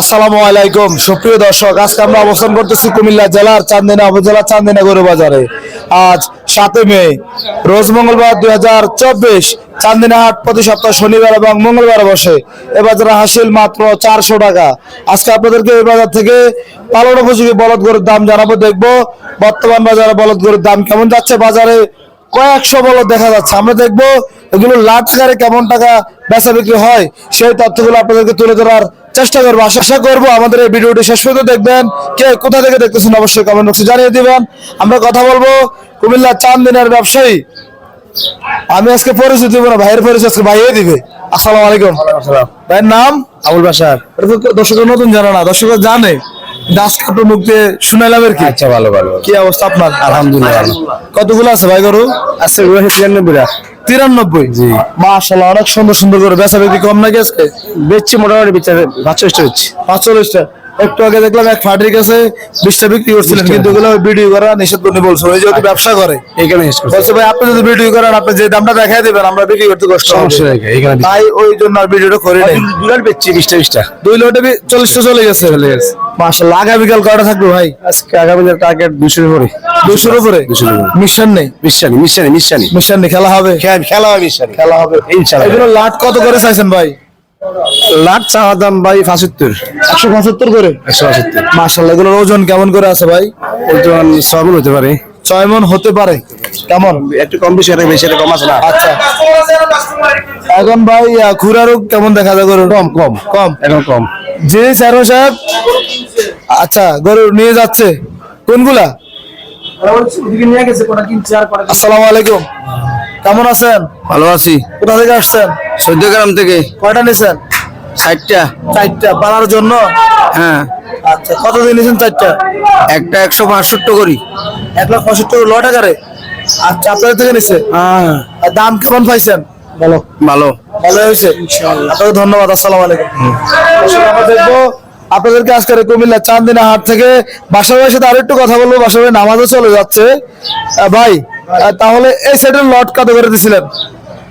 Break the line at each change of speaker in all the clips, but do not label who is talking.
আসসালামু আলাইকুম। সুপ্রিয় দর্শক, আজকে আমরা অবস্থান করতেছি কুমিল্লা জেলার চান্দিনা উপজেলার চান্দিনা গরু বাজারে। আজ সাতই মে, রোজ মঙ্গলবার দুই হাজার চব্বিশ, চান্দিনা হাট প্রতি সপ্তাহ শনিবার এবং মঙ্গলবার বসে। এ বাজারে হাসিল মাত্র চারশো টাকা। আজকে আপনাদেরকে এই বাজার থেকে পালন উপযোগী বলদ গরুর দাম জানাব, দেখব বর্তমান বাজারে বলদ গরুর দাম কেমন যাচ্ছে। বাজারে কয়েকশো বলদ দেখা যাচ্ছে। আমরা দেখব এগুলো লাট আকারে কেমন টাকা বেচা বিক্রি হয়, সেই তথ্যগুলো আপনাদেরকে তুলে ধরার চেষ্টা করব আশা করব আমাদের এই ভিডিওটি শেষ পর্যন্ত দেখবেন। কে কোথা থেকে দেখতেছেন অবশ্যই কমেন্ট বক্সে জানিয়ে দিবেন। আমরা কথা বলব কুমিল্লা চান দিনের ব্যবসায়ী। আমি আজকে পরিচয় দিব না ভাইয়ের পরিচয় আজকে ভাইয়ে দিবে। আসসালামু আলাইকুম। ভাইয়ের নাম?
আবুল বাসার
দর্শকের নতুন জানা না দর্শকের জানে। দাস কাপড় মুখ দিয়ে শুনাইলাম আর কি।
আচ্ছা ভালো ভালো।
কি অবস্থা আপনার?
আলহামদুলিল্লাহ ভালো।
কতগুলো আছে ভাই গরু?
হচ্ছে তিরানব্বইটা।
তিরানব্বই।
জি।
মাশাল্লাহ অনেক সুন্দর সুন্দর করে বেচা বিক্রি কম নাকি আজকে?
বেচছি মোটামুটি বিচারে পাঁচচল্লিশটা হচ্ছে
পাঁচচল্লিশটা? একটু আগে দেখলাম এক ফাটির কাছে বিশটা বিক্রি করছিলেন কিন্তু এগুলো ভিডিও করা নিষেধ করে বলছো ওই যেহেতু ব্যবসা করে।
করছি।
বলছে ভাই আপনি যদি ভিডিও করেন আপনি যে দামটা দেখাই দেবেন আমরা বিক্রি করতে কষ্ট হবে। তাই ওই জন্য আর ভিডিওটা করে নেই
দুলার বেচছি বিশটা বিশটা।
দুই লোটে চল্লিশটা চলে গেছে।
চলে গেছে।
মাশাল্লাহ আগামীকাল কটা থাকবে ভাই?
আজকে আগামী টার্গেট দুশোর উপরে।
দুশোর উপরে। মিশন নেই?
মিশানি মিশানি মিশানি।
মিশন নেই খেলা হবে?
খেলা হবে মিশানি।
খেলা হবে।
ইনশাল্লাহ
এগুলো লাট কত করে চাইছেন ভাই?
লাট চাওয়া দাম ভাই পঁচাত্তর।
একশো পঁচাত্তর করে?
একশো পঁচাত্তর।
মাশাল্লাহ এগুলোর ওজন কেমন করে আছে ভাই?
ওজন ছমন হতে পারে।
ছয় মন হতে পারে। কেমন?
একটু কম বেশি একটা বেশি কম আছে না?
আচ্ছা। এখন ভাই আহ, খুরা রোগ কেমন দেখা যায় গরু
কম কম।
কম?
এখন কম।
জি স্যারো সাহেব আচ্ছা গরু নিয়ে যাচ্ছে। কোনগুলা? আসসালামু আলাইকুম। কেমন আছেন?
ভালো আছি।
কোথা থেকে আসছেন?
গ্রাম থেকে।
কয়টা নিছেন?
ষাটটা
চারটা। পালার জন্য?
হ্যাঁ।
আচ্ছা কতদিন নিছেন চারটা?
একটা একশো বাষট্টি করি।
এক লাখ পঁয়ষট্টি ল টাকারে? আচ্ছা আপনাদের থেকে নিছে?
হ্যাঁ।
দাম কেমন পাইছেন? বলো
ভালো।
ভালো হয়েছে? আপনাকে ধন্যবাদ আসসালামু আলাইকুম। আমরা দেখব আপনাদেরকে আজকের এই কুমিল্লা চান্দিনা হাট থেকে বাসার সাথে আরেকটু কথা বলব। বাসার নামাজও চলে যাচ্ছে। ভাই তাহলে এই সাইডের লট কত করে দিছিলেন?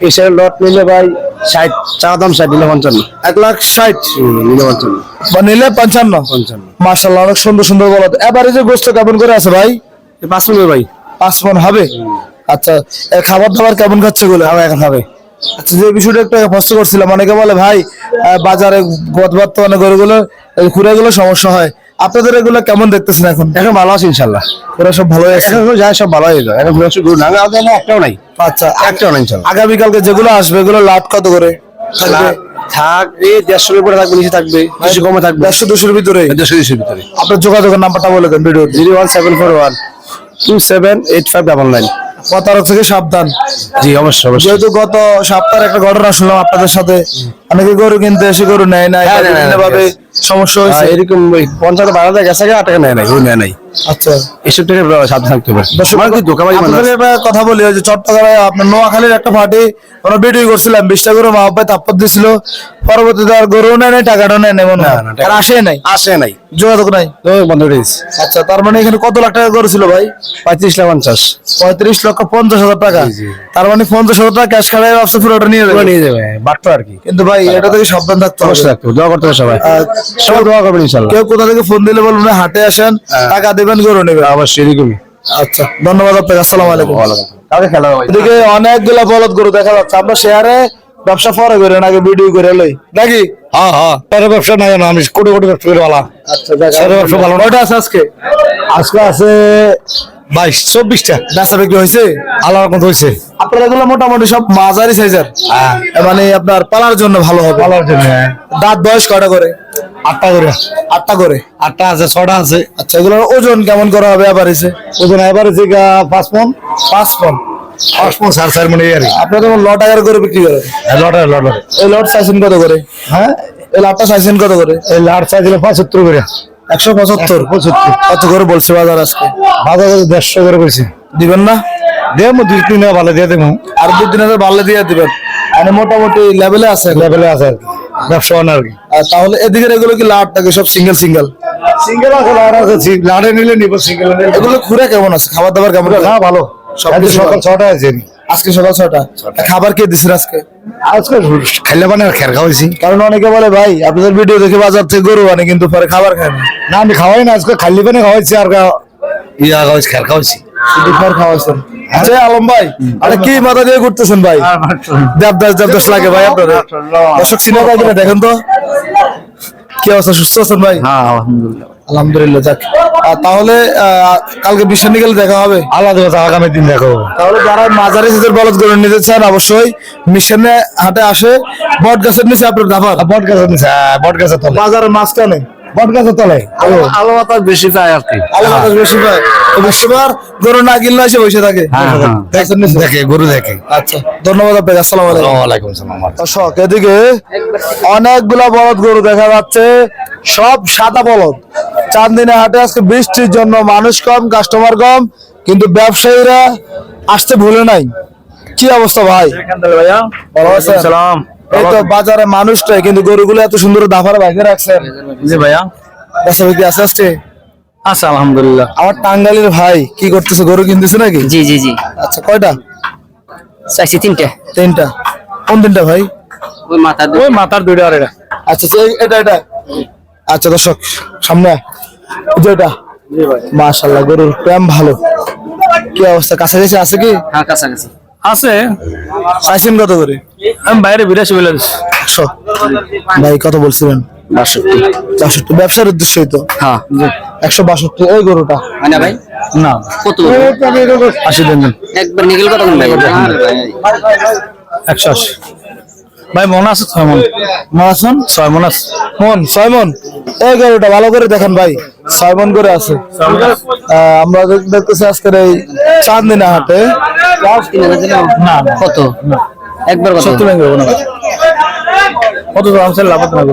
এসের লট নিলে ভাই ষাট চা দাম ষাট নিলে পঞ্চান্ন।
এক লাখ ষাট।
নিলে পঞ্চান্ন।
বা নিলে পঞ্চান্ন?
পঞ্চান্ন।
মার্শাল্লাহ অনেক সুন্দর সুন্দর বলত এবারে যে গোস্ত কেমন করে আছে ভাই?
পাঁচ মিনিট ভাই।
পাঁচ মন হবে? আচ্ছা খাবার দাবার কেমন খাচ্ছে গুলো
খাবে এখন হবে।
আচ্ছা যে বিষয়টা একটু প্রশ্ন করছিলাম অনেকে বলে ভাই বাজারে বর্ত- বর্তমানে গরুগুলো খুঁড়াগুলো সমস্যা হয়। আপনাদের এগুলো কেমন দেখতেছেন এখন?
এখন ভালো আছে ইনশাল্লাহ
ওরা সব ভালো আছে?
এখন যায় সব ভালো হয়ে যায়। এখন গরু না আমাদের একটাও নাই।
আচ্ছা
একটাও নাই ইনশাল্লাহ
আগামীকালকে যেগুলো আসবে এগুলো লাট কত করে? থাকবে?
থাকবে দেড়শোর উপরে থাকবে নিচে থাকবে কিছু কমে থাকবে।
দেড়শো দুশোর ভিতরে?
দেড়শো দুশোর ভিতরে।
আপনার যোগাযোগের নাম্বারটা বলে দেন video
zero one seven four one two seven eight five double nine.
প্রতারক থেকে সাবধান।
জি অবশ্যই অবশ্যই।
যেহেতু গত সপ্তাহের একটা ঘটনা শুনলাম আপনাদের সাথে। অনেকে গরু কিনতে এসে গরু নেয়
হ্যাঁ,
ভাবে সমস্যা হয়েছে।
এরকম ওই পঞ্চায়েত বাড়াতে গেছে টাকা নেয় নাই গরু নেয় নাই।
আচ্ছা।
এসব থেকে সাবধান থাকতে হবে।
কথা বলি যে চট্টগ্রামে আপনার নোয়াখালীর একটা পার্টি আমরা ভিডিও করছিলাম বিশটা গরু মা তাপ্পর দিছিল। পরবর্তীতে আর গরু নেয় নাই টাকাটা নেয় নাই মনে হয়। আসে নাই।
আসে নাই।
যোগাযোগ নাই?
বন্ধ করে
আচ্ছা তার মানে এখানে কত লাখ টাকা করেছিল ভাই?
পঁয়ত্রিশ লাখ পঞ্চাশ।
পঁয়ত্রিশ লক্ষ পঞ্চাশ হাজার টাকা। তার মানে পঞ্চাশ হাজার টাকা ক্যাশ খাড়াই ব্যবসা পুরোটা নিয়ে যাবে।
নিয়ে যাবে বাট্টো আর কি।
কিন্তু ভাই এটা থেকে সাবধান থাকতে হবে।
হবে। দোয়া করতে হবে সবাই। সবাই দোয়া করবেন ইনশাল্লাহ।
কেউ কোথা থেকে ফোন দিলে বলবেন হাটে আসেন টাকা দেবেন গরু নেবে
অবশ্যই এরকমই।
আচ্ছা ধন্যবাদ আপনাকে আসসালামু আলাইকুম।
কালকে খেলা হবে
এদিকে অনেকগুলা বলদ গরু দেখা যাচ্ছে। আমরা শেয়ারে ব্যবসা পরে করে নাকি ভিডিও করে লই? নাকি?
হ্যাঁ হ্যাঁ। তার ব্যবসা নাই না আমি কোটি কোটি ব্যবসা করে বলা
আচ্ছা
ব্যবসা ভালো।
কয়টা আছে আজকে?
আজকে আছে বাইশ চব্বিশটা।
বেচা বিক্রি হয়েছে?
আল্লাহ রকম হয়েছে।
আপনার এগুলো মোটামুটি সব মাঝারি সাইজের মানে আপনার পালার জন্য ভালো হবে।
ভালো জন্য
দাঁত বয়স কয়টা করে?
আটটা করে।
আটটা করে?
আটটা আছে ছটা আছে।
আচ্ছা এগুলোর ওজন কেমন করা হবে এসে
ওজন এবারে পাঁচ মন।
পাঁচ পন
মন মনে আর
আপনার যেমন ল টাকার করে বিক্রি করে
লটার লটার
এই লট কত করে?
হ্যাঁ?
এই লাটটা কত করে?
এই লাট চাইছিল পঁচাত্তর করে।
একশো পঁচাত্তর?
পঁচাত্তর।
কত করে বলছে বাজার আজকে?
বাজার দেড়শো করে করেছে
দিবেন না?
দেবো দুই তিন ভালো দিয়ে দেবো।
আর দুই তিন হাজার বাড়লে দিয়ে দিবেন। মানে মোটামুটি লেভেলে আছে?
লেভেলে আছে ব্যবসা হয় আর কি।
তাহলে এদিকে এগুলো কি লাট নাকি সব সিঙ্গেল সিঙ্গেল
সিঙ্গেল আছে লাট আছে। লাটে নিলে নিবো সিঙ্গেল
এগুলো ঘুরে কেমন আছে? খাবার দাবার কেমন?
না ভালো। সকাল
ভালো।
ছটা আছে
আজকে সকাল ছটা খাবার কে দিচ্ছেন আজকে?
আজকে খাইলে মানে খের খাওয়াইছি।
কারণ অনেকে বলে ভাই আপনাদের ভিডিও দেখে বাজার থেকে গরু আনে কিন্তু পরে খাবার খায় না।
না আমি খাওয়াই না আজকে খাইলে পানি খাওয়াইছি আর ইয়া খাওয়াইছি খের খাওয়াইছি।
শুধু খাবার খাওয়াচ্ছেন আচ্ছা আলম ভাই আরে কি মাথা দিয়ে ঘুরতেছেন ভাই? দেবদাস দেবদাস লাগে ভাই আপনার। দর্শক পাই দেখেন তো? কি অবস্থা সুস্থ আছেন ভাই?
হ্যাঁ আলহামদুলিল্লাহ।
আলহামদুলিল্লাহ যাক। তাহলে কালকে বিশ্বনী গেলে দেখা হবে?
আলাদা কথা আগামী দিন দেখো
তাহলে যারা মাঝারি বলদ গরু নিতে চান অবশ্যই মিশনে হাটে আসে বট গাছের নিচে আপনার
বট গাছের নিচে হ্যাঁ, বট গাছের তলে।
বাজারের মাঝখানে।
বট গাছের তলে আলো বাতাস বেশি পায় আর কি।
আলো বাতাস বেশি পায়। গরু না কিনলে এসে বসে থাকে।
হ্যাঁ, হ্যাঁ। দেখে গরু দেখে।
আচ্ছা ধন্যবাদ আপনাকে আসসালামু আলাইকুম। দর্শক এদিকে অনেকগুলা বলদ গরু দেখা যাচ্ছে সব সাদা বলদ। চান্দিনা হাটে আজকে বৃষ্টির জন্য মানুষ কম কাস্টমার কম কিন্তু ব্যবসায়ীরা আসতে ভুলে নাই। কি অবস্থা ভাই? ভালো
সালাম।
এই তো বাজারে মানুষটাই কিন্তু গরুগুলো এত সুন্দর দাফারে বাইরে রাখছেন
জি ভাইয়া।
বেচা বিক্রি আছে আজকে?
আচ্ছা আলহামদুলিল্লাহ।
আমার টাঙ্গালির ভাই কি করতেছে গরু কিনতেছে নাকি?
জি জি জি।
আচ্ছা কয়টা?
চাইছি তিনটে।
তিনটা। কোন তিনটা ভাই?
ওই মাথা
ওই মাথার দুইটা আর এটা।
আচ্ছা আচ্ছা, এটা এটা। আচ্ছা দর্শক সামনে এই মাশাল্লাহ গরুর প্রেম ভালো। কি অবস্থা? কাছাকাছি আছে কি?
হ্যাঁ কাছাকাছি।
আছে।
চাইছেন কত করে?
আমি বাইরে বিরাশি বলে দিচ্ছি।
একশো? ভাই কত বলছিলেন?
বাষট্টি।
বাষট্টি। ব্যবসার উদ্দেশ্যই তো।
হ্যাঁ
একশো বাষট্টি এই গরুটা?
না ভাই?
না।
কত
আশি দিন
একবার নিগেল কত
একশো আশি। ভাই মন আছে ছয় মন?
মারাসন
ছয় মন আছে।
মন ছয় মন। এই গরুটা ভালো করে দেখেন ভাই ছয় মন করে আছে। আহ, আমরা দেখতেছি আজকের এই চাঁদদিনা হাটে।
না
কত? একবার
সত্তর ব্যাংক হবে না কত দাম ছিল লাভ না করব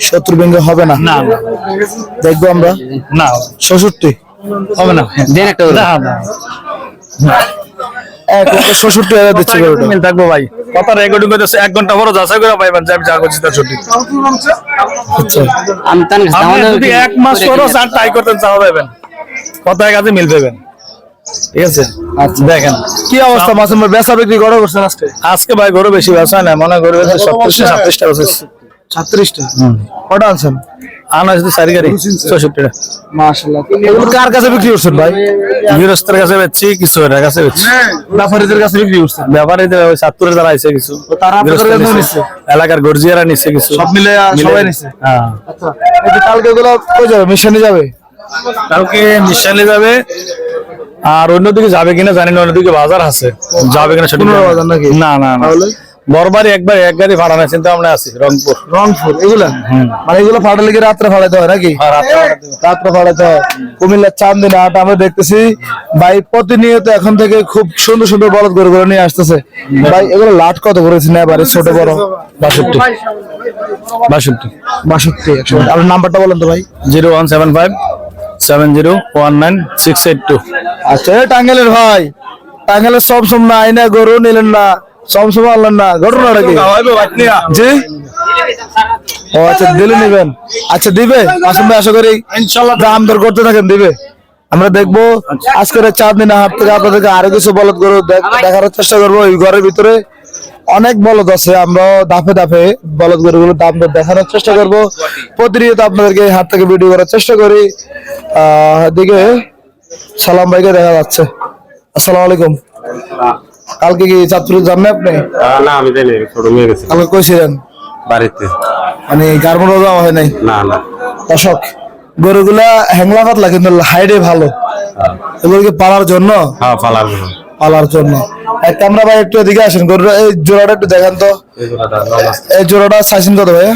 সত্তর বেঙ্গে হবে না?
না না।
দেখব আমরা।
না।
ষষট্টি।
হবে না।
দেন একটা
না না।
এক লক্ষ ষষট্টি হাজার দিচ্ছে
মিল থাকব ভাই। কথা রেকর্ডিং করতেছে এক ঘণ্টা পরে যাচাই করে পাইবেন যে আমি যা করছি তার ছুটি
আচ্ছা।
আপনি যদি এক মাস পরও চার ট্রাই করতেন চাওয়া পাইবেন। কথায় কাজে মিল পাবেন ঠিক আছে? আচ্ছা। দেখেন।
কি অবস্থা মাসুম ভাই? বেচা বিক্রি করা করছেন আজকে?
আজকে ভাই গরু বেশি ব্যবসা নাই মনে সত্তরটা সাতত্রিশটা বেশি
সাতত্রিশটা? কটা আনছেন?
আনা যদি চারি গাড়ি চৌষট্টিটা
মাশাল্লাহ এগুলো কার কাছে বিক্রি করছেন ভাই?
গৃহস্থের কাছে বেচছি কিছু এটার কাছে বেচছি।
ব্যাপারীদের কাছে বিক্রি করছেন।
ব্যাপারীদের ওই সাত্তরের দ্বারা আইছে কিছু
তারা আপনাদের
গৃহস্থের
কাছেও
নিছে।
নিছে?
এলাকার গর্জিয়ারা নিচ্ছে কিছু।
সব মিলে সবাই নিছে?
হ্যাঁ।
আচ্ছা কালকে কই যাবে? মিশনে যাবে?
কালকে নিঃশালে যাবে আর অন্যদিকে যাবে কিনা জানি না অন্যদিকে বাজার আছে। যাবে কিনা সেটা? না। না না? বরবারই একবার এক গাড়ি ভাড়া নেয় চিন্তা ভাবনা আছি রংপুর।
রংপুর এগুলা? মানে এগুলো ফাটালে কি রাত্রে ফাটাতে হয় নাকি?
আর রাত্রে
ফাটাতে হয়। কুমিল্লার চান্দিনা হাট আমরা দেখতেছি ভাই প্রতিনিয়ত এখন থেকে খুব সুন্দর সুন্দর বলদ গরু করে নিয়ে আসতেছে। ভাই এগুলো লাট কত করেছে না এবারে ছোট বড়?
বাষট্টি। বাষট্টি।
বাষট্টি আর নাম্বারটা বলেন তো ভাই।
Zero one seven five seven zero one nine six eight two.
আচ্ছা টাঙ্গেলের ভাই টাঙ্গেলের সব সময় আইনা গরু নিলেন না। সব সময় আনলেন না গরু জি? ও আচ্ছা দিলে নিবেন। আচ্ছা দিবে। আসুন আশা করি ইনশাল্লাহ দাম দর করতে থাকেন দিবে। আমরা দেখব আজকের এই চার দিনের হাট থেকে আপনাদেরকে আরও কিছু বলদ গরু দেখার চেষ্টা করব এই ঘরের ভিতরে। অনেক বলদ আছে আমরা দাফে দাফে বলদ গরুগুলো দাম দর দেখানোর চেষ্টা করব। প্রতিনিয়ত আপনাদেরকে হাট থেকে ভিডিও করার চেষ্টা করি। আহ এদিকে সালাম ভাইকে দেখা যাচ্ছে। আসসালামু আলাইকুম। কালকে কি চাঁদপুর যান না আপনি?
না আমি ছোট মেয়ে গেছে।
কালকে কইছিলেন
বাড়িতে।
মানে গার্মেন্টও যাওয়া হয় নাই?
না না।
দর্শক গরুগুলা হ্যাংলা পাতলা কিন্তু হাইডে ভালো। এগুলোকে পালার জন্য?
হ্যাঁ পালার গরু।
পালার জন্য। আমরা ভাই একটু এদিকে আসেন গরুটা এই জোড়াটা একটু দেখান তো।
এই জোড়াটা
চাইছেন কত ভাইয়া?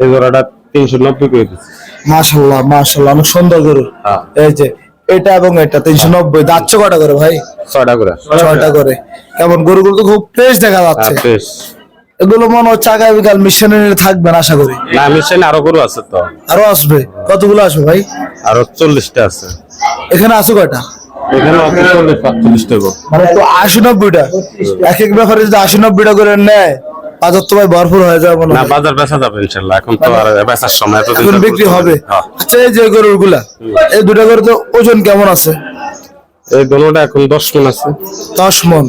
এই জোড়াটা তিনশো নব্বই করে দিচ্ছি।
মাশাল্লাহ মাশাল্লাহ অনেক সুন্দর গরু।
হ্যাঁ।
এই যে এটা এবং এটা তিনশো নব্বই। যাচ্ছে কটা করে ভাই?
ছয়টা করে।
ছয়টা করে। কেমন গরুগুলো তো খুব ফ্রেশ দেখা
হ্যাঁ
যাচ্ছে। এগুলো মনে হচ্ছে আগামীকাল মিশনে থাকবেন আশা করি।
না সেখানে আরও গরু আছে তো।
আরও আসবে? কতগুলো আসবে ভাই?
আরও চল্লিশটা আছে।
এখানে আছে কয়টা?
পাঁচচল্লিশটা গরু।
মানে তো আশি নব্বইটা। এক এক ব্যাপারে যদি আশি নব্বইটা করে নেয় বাজার তো ভাই ভরপুর হয়ে যাবে
না বাজার বেচা যাবে এখন তো আর বেচার সময় এতদিন
এখন বিক্রি হবে।
হ্যাঁ।
আচ্ছা এই যে গরুরগুলা এই দুটা গরু তো ওজন কেমন আছে?
এই গরুটা এখন দশ মন আছে।
দশ মন?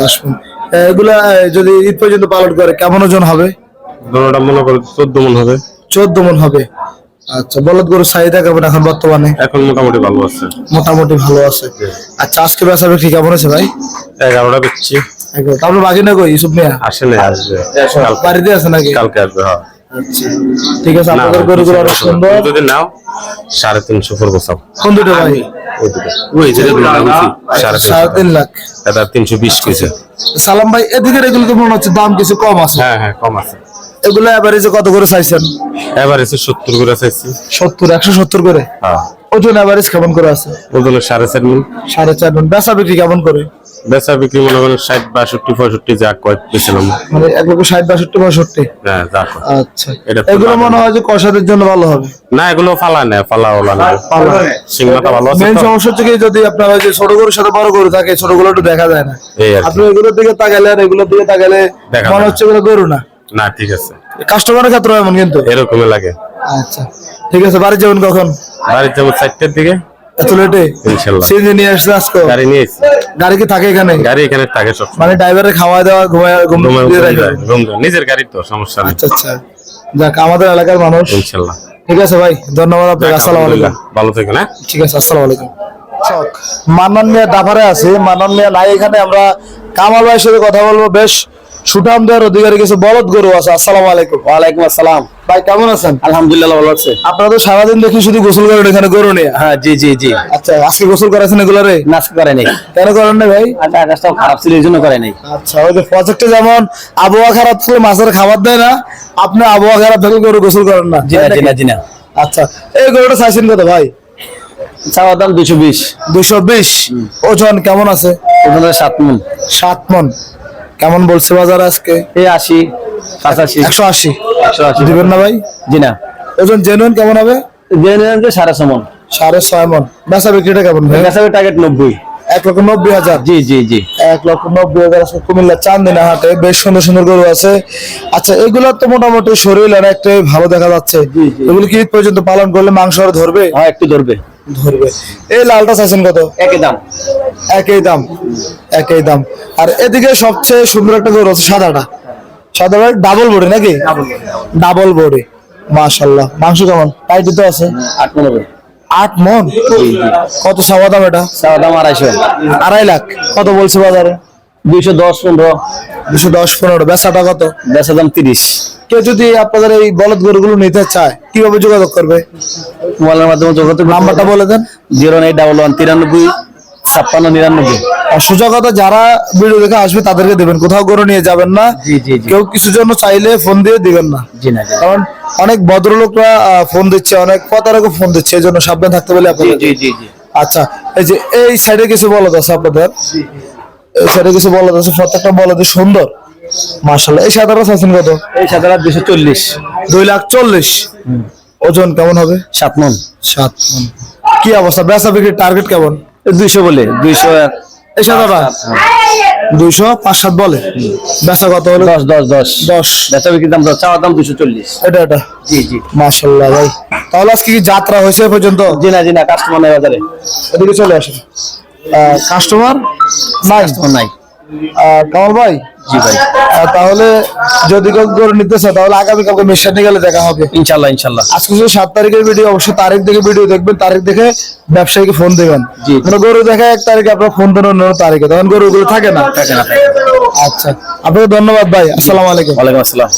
দশ মন। এগুলা যদি ঈদ পর্যন্ত পালন করে কেমন ওজন হবে?
দোনোটা মনে করো চোদ্দ মন হবে।
চোদ্দ মন হবে। আচ্ছা বলদ গরুর চাহিদা কেমন এখন বর্তমানে?
এখন মোটামুটি ভালো আছে।
মোটামুটি ভালো আছে। আচ্ছা আজকে বেচা বিক্রি কেমন আছে ভাই?
এগারোটা বেচছি।
তারপরে বাকি না কই? ইউসুফ মিয়া?
আসে না আসবে।
বাড়িতে আছে নাকি?
কালকে আসবে হ্যাঁ।
আচ্ছা। ঠিক আছে আপনাদের গরুগুলো অনেক সুন্দর।
যদি নাও সাড়ে তিনশো পড়ব সব।
কোন দুটো ভাই?
ওই যে সাড়ে
সাড়ে তিন লাখ।
এটা তিনশো বিশ কেজি।
সালাম ভাই এদিকে এগুলো তো মনে হচ্ছে দাম কিছু কম আছে।
হ্যাঁ হ্যাঁ কম আছে।
এগুলো এভারেজে কত করে চাইছেন?
এবার এসে সত্তর করে চাইছি।
সত্তর একশো সত্তর করে?
হ্যাঁ।
ওজন এভারেজ কেমন করে আছে?
ওজনে সাড়ে চার
সাড়ে চার মন। বেচা বিক্রি কেমন করে?
বেচা বিক্রি মনে করেন ষাট বাষট্টি পঁয়ষট্টি যা কয়েক বেছিলাম
মানে এক লক্ষ ষাট বাষট্টি পঁয়ষট্টি?
হ্যাঁ যা
আচ্ছা। এগুলো মনে হয় যে কষাদের জন্য ভালো হবে।
না এগুলো ফালা ফালা ওলা সিংমাটা ভালো আছে
মেন সমস্যা হচ্ছে কি যদি আপনার ওই যে ছোট গরুর সাথে বড় গরু থাকে ছোটগুলো একটু দেখা যায় না। আপনি এগুলোর দিকে তাকালে আর এগুলোর দিকে তাকালে মনে হচ্ছে এগুলো গরু না।
না ঠিক আছে।
কাস্টমারের ক্ষেত্রে এমন কিন্তু।
এরকমই লাগে।
আচ্ছা ঠিক আছে বাড়ি যাবেন কখন?
বাড়ির যাব চারটের দিকে।
এত লেটে?
ইনশাল্লাহ।
সিএনজি নিয়ে আসছে আজকে?
গাড়ি
গাড়ি কি থাকে এখানে?
গাড়ি এখানে থাকে সব
মানে ড্রাইভারের খাওয়া দাওয়া ঘুমায় ঘুম
নিজের গাড়ি তো সমস্যা নেই।
আচ্ছা আচ্ছা। যাক আমাদের এলাকার মানুষ। ঠিক আছে ভাই ধন্যবাদ আপনাকে। আসসালামু আলাইকুম।
ভালো না
ঠিক আছে আসসালামু আলাইকুম। মান্নান মিয়া ডাফারে আছে। মান্নান মিয়া নাই এখানে আমরা কামাল ভাইয়ের সাথে কথা বলব। বেশ সুঠাম দেওয়ার অধিকারী কিছু বলদ গরু আছে আসসালামু আলাইকুম।
ওয়ালাইকুম আসসালাম।
ভাই কেমন আছেন?
আলহামদুলিল্লাহ ভালো আছে।
আপনারা তো সারাদিন দেখি শুধু গোসল করেন এখানে গরু নিয়ে।
হ্যাঁ জি জি জি।
আচ্ছা আজকে গোসল করেছেন এগুলারে
নাচ করে নাই
কেন করেন না ভাই?
আর আকাশটাও খারাপ ছিল এই জন্য করে নাই
আচ্ছা ওই যে প্রজেক্টে যেমন আবহাওয়া খারাপ থাকলে মাছের খাবার দেয় না আপনি আবহাওয়া খারাপ থাকলে গরু গোসল করেন না।
জি না জি না জি না।
আচ্ছা এই গরুটা চাইছেন কত ভাই?
চাওয়ার দাম দুশো বিশ।
দুশো বিশ। ওজন কেমন আছে?
ওখানে সাত মন।
সাত মন। কেমন বলছে বাজার আজকে?
এই আশি পঁচাশি
একশো আশি।
একশো আশি।
দিবেন না ভাই?
জি না।
ওজন জেনুইন কেমন হবে?
যে নেন যে সাড়ে ছ মন।
সাড়ে ছয় মন। বেচা বিক্রিটা কেমন ভাই?
বেচাবে টার্গেট নব্বই।
এক লক্ষ নব্বই হাজার।
জি জি জি।
এক লক্ষ নব্বই হাজার আছে কুমিল্লা চান্দিনা হাটে বেশ সুন্দর সুন্দর গরু আছে। আচ্ছা এগুলো তো মোটামুটি শরীর অনেকটাই ভালো দেখা যাচ্ছে। এগুলো কি পর্যন্ত পালন করলে মাংস আর ধরবে?
হ্যাঁ একটু ধরবে।
ধরবে। এই লালটা চাইছেন কত?
একই দাম।
একই দাম। একই দাম। আর এদিকে সবচেয়ে সুন্দর একটা গরু আছে সাদাটা। সাদাটা ডাবল বডি নাকি? ডাবল বডি মাশাল্লাহ মাংস কেমন? টাইটি তো আছে।
আট মন
আট মন? কত সাওয়া দাম এটা?
চাওয়ার দাম আড়াইশো।
আড়াই লাখ। কত বলছে বাজারে?
দুইশো দশ পনেরো।
দুশো দশ পনেরো। বেচাটা কত?
বেচার দাম তিরিশ।
কেউ যদি আপনাদের এই বলদ গরুগুলো নিতে চায় কীভাবে যোগাযোগ করবে?
মোবাইলের মাধ্যমে যোগাযোগ
নাম্বারটা বলে দেন।
জিরো এইট ডাবল ওয়ান তিরানব্বই ছাপ্পান্ন নিরানব্বই।
আর সোজা কথা যারা ভিডিও দেখে আসবে তাদেরকে দেবেন। কোথাও গরু নিয়ে যাবেন না। কেউ কিছু জন্য চাইলে ফোন দিয়ে দিবেন না। কারণ অনেক ভদ্রলোকরা ফোন দিচ্ছে অনেক প্রতারকও ফোন দিচ্ছে এই জন্য সাবধান থাকতে বলে আপনাদের
জি
আচ্ছা এই যে এই সাইডে কিছু বলদ আছে আপনাদের। এই সাইডে কিছু বলদ আছে প্রত্যেকটা বলদ সুন্দর। মার্শাল্লাহ এই সাদাটা চাইছেন কত?
এই সাতারা দুশো চল্লিশ।
দুই লাখ চল্লিশ। ওজন কেমন হবে?
সাত মন।
সাত মণ। কি অবস্থা? বেচা বিক্রির টার্গেট কেমন?
দুইশো বলে দুইশো এক।
এই সাদাটা? দুইশো পাঁচ সাত বলে? বেচা কত হলো?
দশ দশ দশ।
দশ।
বেচা বিক্রির দাম দশ চাওয়ার দাম দুশো চল্লিশ।
এটা এটা?
জি জি।
মার্শাল্লাহ ভাই। তাহলে আজকে কি যাত্রা হয়েছে এ পর্যন্ত?
জি না জি না কাস্টমার বাজারে।
এদিকে চলে আসেন। কাস্টমার নাই
নাই।
কামাল ভাই?
জি ভাই।
তাহলে যদি কেউ গরু নিতে চায় তাহলে আগামীকালকে মিশন গেলে দেখা হবে।
ইনশাল্লাহ ইনশাল্লাহ
আজকে যদি সাত তারিখের ভিডিও অবশ্যই তারিখ দেখে ভিডিও দেখবেন তারিখ দেখে ব্যবসায়ীকে ফোন দেবেন। মানে গরু দেখে এক তারিখে আপনার ফোন দেন অন্য তারিখে তখন গরুগুলো থাকে না
থাকে না।
আচ্ছা। আপনাকে ধন্যবাদ ভাই আসসালাম আলাইকুম।
ওয়ালাইকুম আসসালাম।